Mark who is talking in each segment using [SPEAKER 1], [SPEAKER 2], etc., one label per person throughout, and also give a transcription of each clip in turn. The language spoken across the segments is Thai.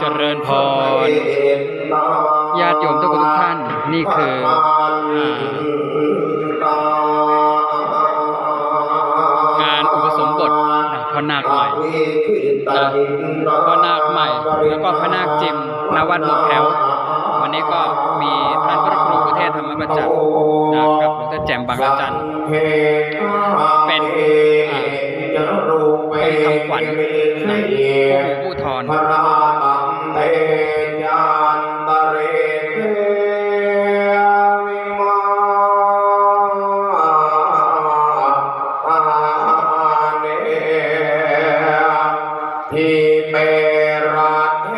[SPEAKER 1] เจริญพร ญาติโยมทุกคนทุกท่าน นี่คืออ่างานอุปสมบทนะพระนาคใหม่นะพระนาคใหม่ แล้วก็พระนาคจิมนวัดหมกแถว วันนี้ก็มีท่านพระครูประเทศธรรมประจักษ์นะกับหลวงตาแจ่มบางระจันเป็นอ่า เป็นคำขวัญนะผู้ผู้ทอน
[SPEAKER 2] พระตังเตยานตะเรเทวิมาอาเนทิเปราเท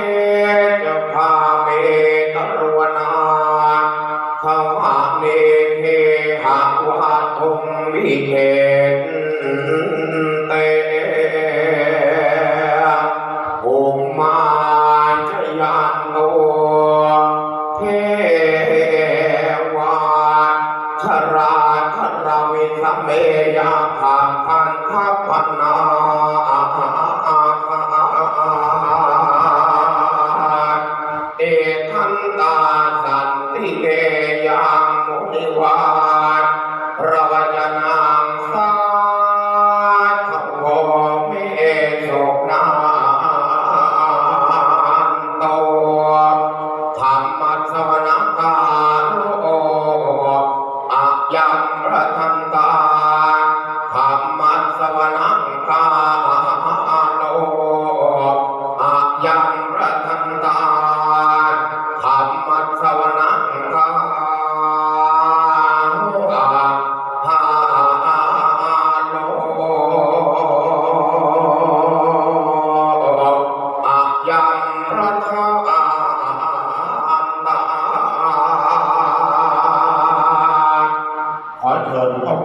[SPEAKER 2] จ้าข้าเมตรวนาขวาเนเทหะวะทุมวิเทน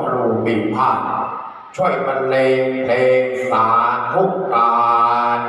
[SPEAKER 2] ครูบีพาช่วยบรรเลงเพลงสาธุการ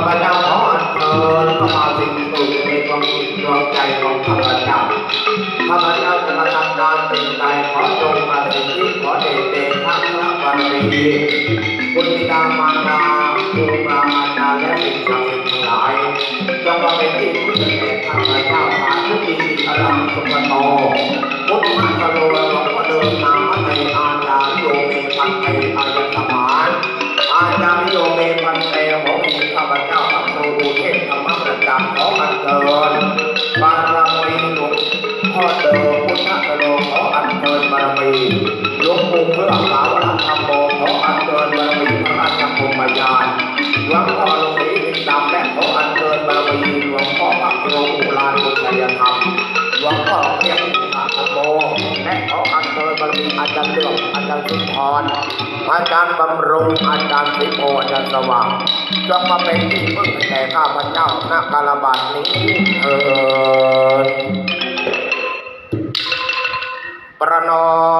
[SPEAKER 2] าพเจ้าขออัญเชิญพระบาสิงสุขในดวงจิตดวงใจของข้าพเจ้าข้าพเจ้าจะมาทำการสิ่งใดขอจงมาสิ่งที่ขอเดชเดชพระพระบารมีคุณบิดามารดาครูบาอาจารย์และสิ่งศักดิ์สิทธิ์ทั้งหลายจงมาเป็นที่พึ่งแก่งข้าพเจ้าสาธุดีอรังสุขโตพุทธะโลหลวงพ่อเดินนามนา จารย์สุนทรอาจารย์บำรุงอาจารย์สิโพอาจารย์สว่างจงมาเป็นที่พึ่งแก่ข้าพเจ้าณกาลบัดนี้เถิดประนอม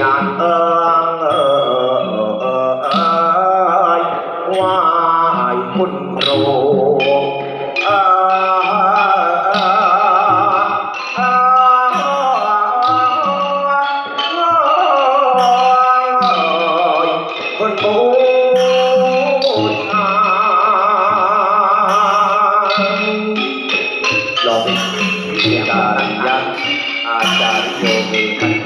[SPEAKER 2] ยนเอิงเออเออเอ้ยไหว้คุณครูเอ่ยคุณบูลองอาจารยักษ์อาจารย์โยมี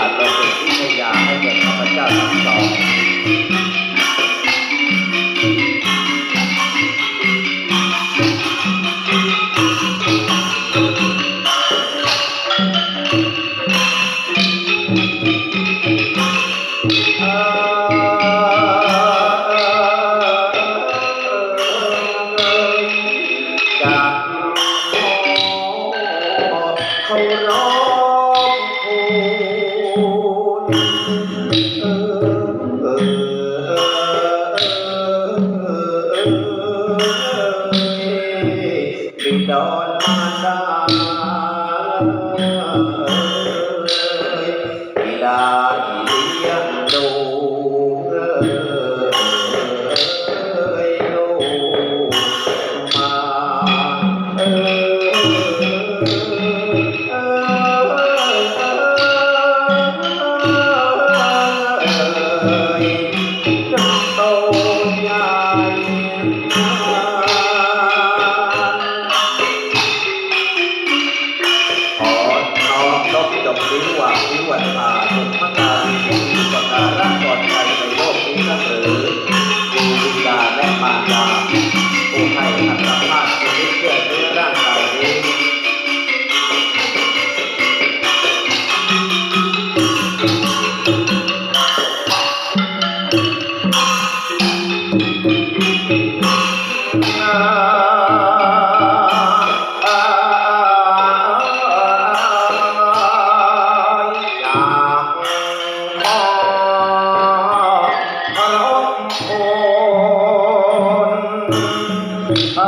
[SPEAKER 2] เราเป็นวิทยาให้แก่ข้าพเจ้าทั้งสอง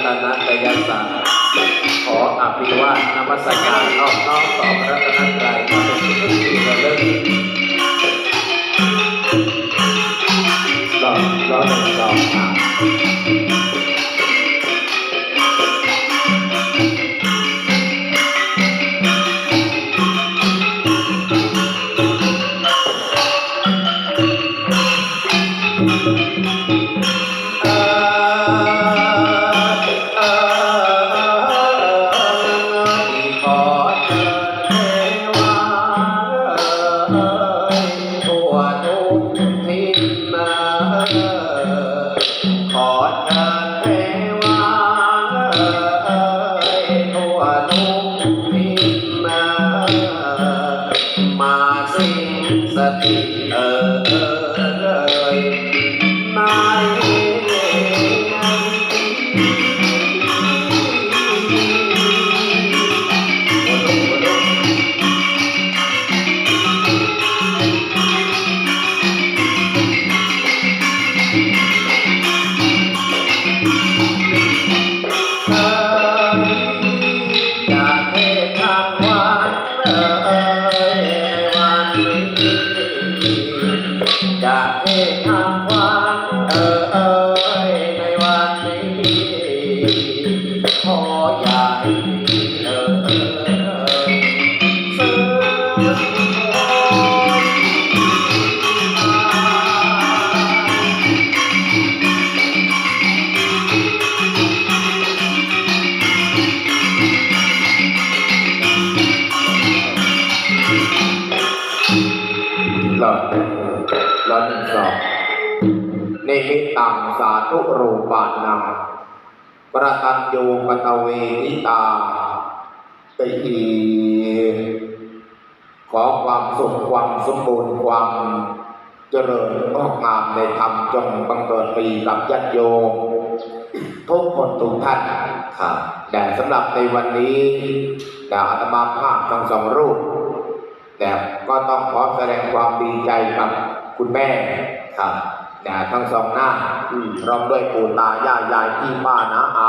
[SPEAKER 2] ตถุรัตนตยสังขออภิวาทนมัสการนอบน้อมต่อพระรัตนตรัยมาเป็นที่พึ่งที่ระลึกรอบรอบหนึ่งลอบสามเหลอดหลอดหนึ่งสองนิมิตังสาธุรูปานังประตันโยกตเวทิตาตีขอความสุขความสมบูรณ์ความเจริญงอกงามในธรรมจงบังเกิดปีกับญาติโยมทุกคนทุกท่านครับแต่สำหรับในวันนี้แต่อาตมาภาพทั้งสองรูป แต่ก็ต้องขอแสดงความดีใจกับคุณแม่ครับแต่ทั้งสองหน้าพร้อมด้วยปู่ตาย่ายายพี่ป้านาอา